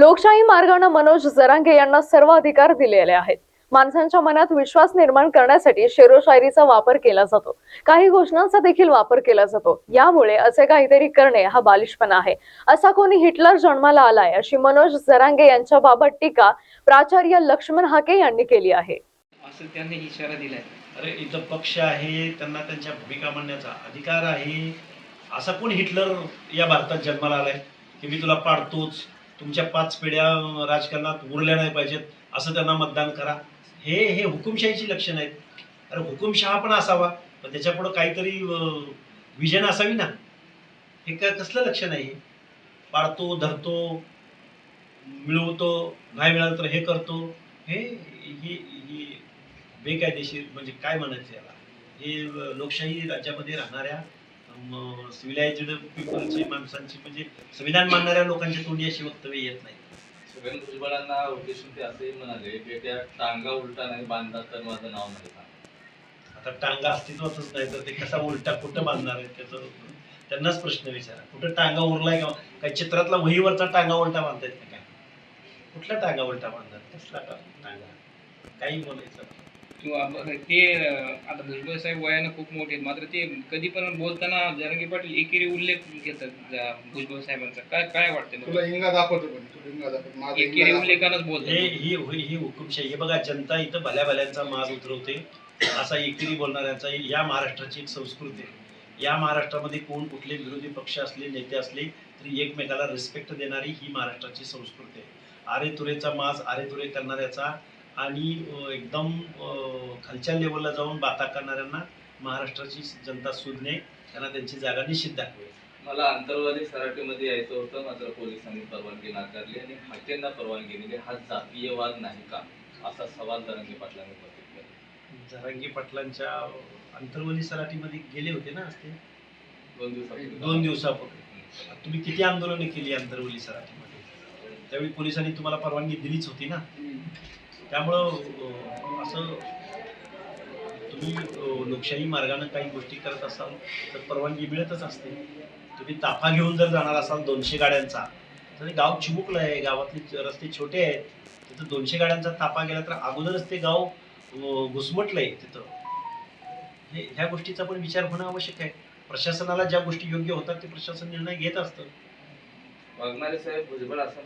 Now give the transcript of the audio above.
लोकशाही मार्गाने मनोज जरांगे यांना सर्व अधिकार दिलेले आहेत. माणसांच्या मनात विश्वास निर्माण करण्यासाठी शेरोशायरीचा वापर केला जातो. काही घोषणांचा देखील वापर केला जातो. यामुळे असे काहीतरी करणे हा बालिशपणा आहे. असा कोणी हिटलर जन्माला आलाय अशी मनोज जरांगे यांच्याबाबत टीका प्राचार्य लक्ष्मण हाके यांनी केली आहे. असं त्यांनी इशारा दिलाय. अरे इथं पक्ष आहे त्यांना त्यांच्या भूमिका मांडण्याचा अधिकार आहे. असा कोण हिटलर या भारतात जन्माला आलाय की मी तुला पाडतोच? तुमच्या पाच पिढ्या राजकारणात उरल्या नाही पाहिजेत असं त्यांना मतदान करा. हे हे हुकुमशाहीची लक्षण आहेत. अरे हुकुमशहा पण असावा पण त्याच्यापुढं काहीतरी विजन असावी ना? हे काय कसलं लक्षण आहे पाळतो धरतो मिळवतो नाही मिळालं तर हे करतो. हे ही ही बेकायदेशीर म्हणजे काय म्हणायचं याला? हे लोकशाही राज्यामध्ये राहणाऱ्या सिव्हिलायझेड पीपलची माणसांची म्हणजे संविधान मानणाऱ्या लोकांच्या तोंडी अशी वक्तव्य येत नाही. छगन भुजबळांना उद्देशून ते असेही म्हणाले की त्या टांगा उलटा नाही बांधला तर माझं नाव नाही का आता टांगा अस्तित्वातच नाही तर ते कसा उलटा कुठं बांधणार आहे त्याचं? त्यांनाच प्रश्न विचारा. कुठं टांगा उरलाय का? काय चित्रातला वहीवरचा टांगा उलटा बांधतायत का? काय कुठला टांगा उलटा बांधणार कसला टांगा? काही बोलायचं किंवा ते अं, आता भुजबळ साहेब वयानं खूप मोठे आहेत. मात्र ते कधी पण बोलताना जरांगे पाटील एकेरी उल्लेख घेतात भुजबळ साहेबांचा. काय काय वाटतं तुला हिंगा दाखवतो पण तुला हिंगा दाखवतो. एकेरी. उल्लेखानच हे बोलतात ही ही ही हुकुमशाही हे बघा जनता इथं भल्या भल्यांचा माज उतरवते. असा एकेरी बोलणाऱ्यांचा या महाराष्ट्राची एक संस्कृती आहे. या महाराष्ट्रामध्ये कोण कुठले विरोधी पक्ष असले नेते असले तरी एकमेकाला रिस्पेक्ट देणारी ही महाराष्ट्राची संस्कृती आहे. आरे तुरेचा माज आरे तुरे करणाऱ्याचा आणि एकदम खालच्या लेवलला जाऊन बाता करणाऱ्यांना महाराष्ट्राची जनता सुधणे त्यांना त्यांची जागा निश्चित दाखवेल. मला आंतरवादी सराटीमध्ये यायचं होतं. मात्र पोलिसांनी परवानगी नाकारली आणि हाकेंना परवानगी दिली. हा जातीयवाद नाही का? असा सवाल तरंगे पाटलांनी उपस्थित केला जरांगी पाटलांच्या अंतर्वली सराटीमध्ये गेले होते ना आज ते दोन दिवसापूर्वी. दोन दिवसापूर्वी. तुम्ही किती आंदोलने केली आंतरवली सराठीमध्ये त्यावेळी पोलिसांनी तुम्हाला परवानगी दिलीच होती ना? त्यामुळं असं तुम्ही लोकशाही मार्गाने काही गोष्टी करत असाल तर परवानगी मिळतच असते. तुम्ही ताफा घेऊन जर जाणार असाल दोनशे गाड्यांचा तर गाव चिमुकलं आहे गावातले रस्ते छोटे आहेत तिथं दोनशे गाड्यांचा ताफा गेला तर अगोदरच ते गाव घुसमटलंय तिथं. हे ह्या गोष्टीचा पण विचार होणं आवश्यक आहे. प्रशासनाला ज्या गोष्टी योग्य होतात ते प्रशासन निर्णय घेत असतं. वाघमारे साहेब भुजबळ असं